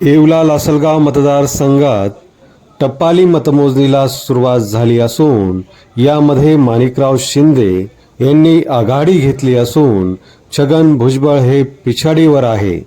येवला लासलगाव मतदारसंघात टप्पाली मतमोजणीला सुरुवात झाली असून यामध्ये माणिकराव शिंदे यांनी आघाडी घेतली असून छगन भुजबळ हे पिछाडीवर आहे.